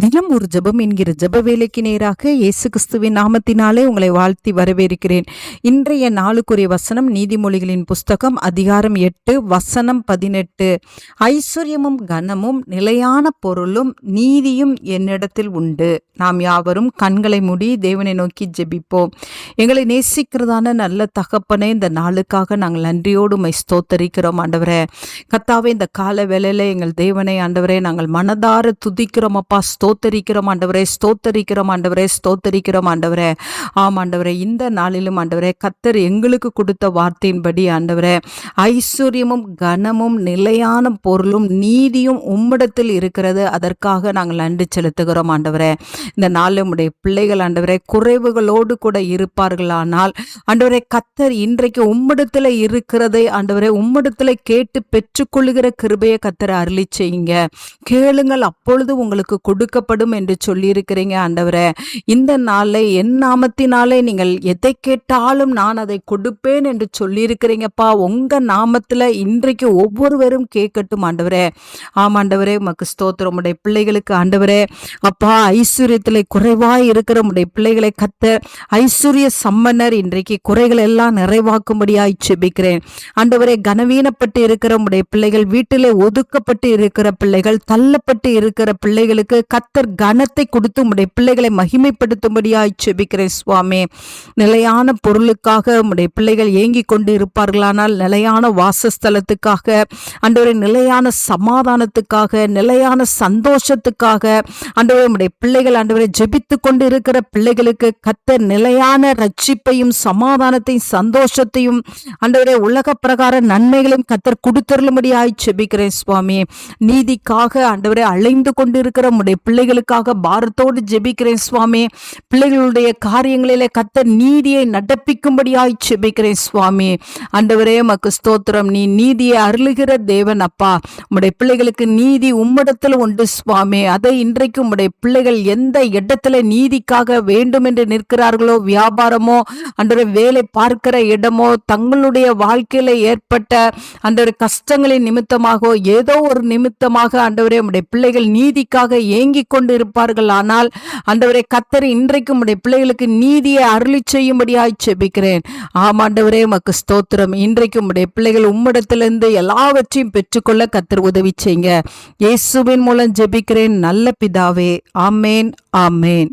தினம் ஒரு ஜெபம் என்கிற ஜெப வேலைக்கு நேராக இயேசு கிறிஸ்துவின் நாமத்தினாலே உங்களை வாழ்த்தி வரவேற்கிறேன். இன்றைய நாளுக்குரிய வசனம் நீதிமொழிகளின் புஸ்தகம் அதிகாரம் எட்டு வசனம் பதினெட்டு. ஐஸ்வர்யமும் கனமும் நிலையான பொருளும் நீதியும் என்னிடத்தில் உண்டு. நாம் யாவரும் கண்களை மூடி தேவனை நோக்கி ஜெபிப்போம். எங்களை நேசிக்கிறதான நல்ல தகப்பனே இந்த நாளுக்காக நாங்கள் நன்றியோடு மை ஸ்தோத்தரிக்கிறோம் ஆண்டவரே. கத்தாவே இந்த கால வேளையில எங்கள் தேவனை ஆண்டவரே நாங்கள் மனதார துதிக்கிறோம் அப்பா ஸ்தோத்தரிக்கிறோம் ஆண்டவரே ஸ்தோத்தரிக்கிறோம் ஆண்டவரே ஸ்தோத்தரிக்கிறோம் ஆண்டவரே. ஆம் ஆண்டவரே இந்த நாளிலும் ஆண்டவரே கத்தர் எங்களுக்கு கொடுத்த வார்த்தையின்படி ஆண்டவரே ஐஸ்வர்யமும் கனமும் நிலையான பொருளும் நீதியும் உம்மிடத்தில் இருக்கிறது. அதற்காக நாங்கள் நன்றி செலுத்துகிறோம் ஆண்டவரே. இந்த நாளில் உம்முடைய பிள்ளைகள் ஆண்டவரே குறைவுகளோடு கூட இருப்பார்களானால் ஆண்டவரே கத்தர் இன்றைக்கு உம்மிடத்தில் இருக்கிறதை ஆண்டவரே உம்மிடத்தில் கேட்டு பெற்றுக்கொள்ளுகிற கிருபையை கத்தரை அருளி செய்யுங்க. கேளுங்கள் அப்பொழுது உங்களுக்கு கொடுக்க கொடுக்கப்படும் என்று சொல்லியிருக்கிறீங்க ஆண்டவரே. இந்த நாளை என் நாமத்தினாலே நீங்கள் எதை கேட்டாலும் நான் அதை கொடுப்பேன் என்று சொல்லியிருக்கிறீங்கப்பா. உங்க நாமத்துல இன்றைக்கு ஒவ்வொருவரும் கேட்கட்டும் ஆண்டவரே. ஆமாண்டவரே உமக்கு ஸ்தோத்திரம். உடைய பிள்ளைகளுக்கு ஆண்டவரே அப்பா ஐஸ்வர்யத்தில் குறைவாய் இருக்கிற உடைய பிள்ளைகளை கத்த ஐஸ்வர்ய சம்மன்னர் இன்றைக்கு குறைகள் எல்லாம் நிறைவாக்கும்படியாய் செபிக்கிறேன் ஆண்டவரே கனவீனப்பட்டு இருக்கிற உடைய பிள்ளைகள் வீட்டிலே ஒதுக்கப்பட்டு இருக்கிற பிள்ளைகள் தள்ளப்பட்டு இருக்கிற பிள்ளைகளுக்கு கத்தர் கனத்தை கொடுத்து உடைய பிள்ளைகளை மகிமைப்படுத்தும்படியாய் செபிக்கிறேன் சுவாமி. நிலையான பொருளுக்காக உடைய பிள்ளைகள் ஏங்கி கொண்டு இருப்பார்களானால் நிலையான வாசஸ்தலத்துக்காக அன்றவரை நிலையான சமாதானத்துக்காக நிலையான சந்தோஷத்துக்காக அன்றவரை உடைய பிள்ளைகள் அன்றவரை ஜெபித்து கொண்டு இருக்கிற பிள்ளைகளுக்கு கத்தர் நிலையான ரட்சிப்பையும் சமாதானத்தையும் சந்தோஷத்தையும் அன்றவரை உலக பிரகார நன்மைகளையும் கத்தர் கொடுத்தருளும்படியாய் செபிக்கிறேன் சுவாமி. நீதிக்காக அன்றவரை அலைந்து கொண்டிருக்கிற உடைய பிள்ளைகளுக்காக பாரத்தோடு ஜெபிக்கிறேன் சுவாமி. பிள்ளைகளுடைய காரியங்களிலே கத்த நீதியை நடப்பிக்கும்படியாய் ஜெபிக்கிறேன் சுவாமி. அந்தவரே மக்கு ஸ்தோத்திரம். நீ நீதியை அருளுகிற தேவன் அப்பா. உம்முடைய பிள்ளைகளுக்கு நீதி உம்மிடத்தில் உண்டு சுவாமி. அதை இன்றைக்கு உம்முடைய பிள்ளைகள் எந்த இடத்துல நீதிக்காக வேண்டும் என்று நிற்கிறார்களோ வியாபாரமோ அன்றொரு வேலை பார்க்கிற இடமோ தங்களுடைய வாழ்க்கையில ஏற்பட்ட அந்த கஷ்டங்களின் நிமித்தமாக ஏதோ ஒரு நிமித்தமாக அண்டவரே உம்முடைய பிள்ளைகள் நீதிக்காக ஏங்கி கொண்டு இருப்பார்கள் ஆனால் அந்தவரை கத்தர் இன்றைக்கு உடைய பிள்ளைகளுக்கு நீதியை அருளி செய்யும்படியாய் செபிக்கிறேன் ஆமாண்டவரே உமக்கு ஸ்தோத்திரம். இன்றைக்கு உடைய பிள்ளைகள் உம்மிடத்திலிருந்து எல்லாவற்றையும் பெற்றுக்கொள்ள கத்தர் உதவி செய்யுங்க. இயேசுவின் மூலம் ஜெபிக்கிறேன். நல்ல பிதாவே. ஆமேன் ஆமேன்.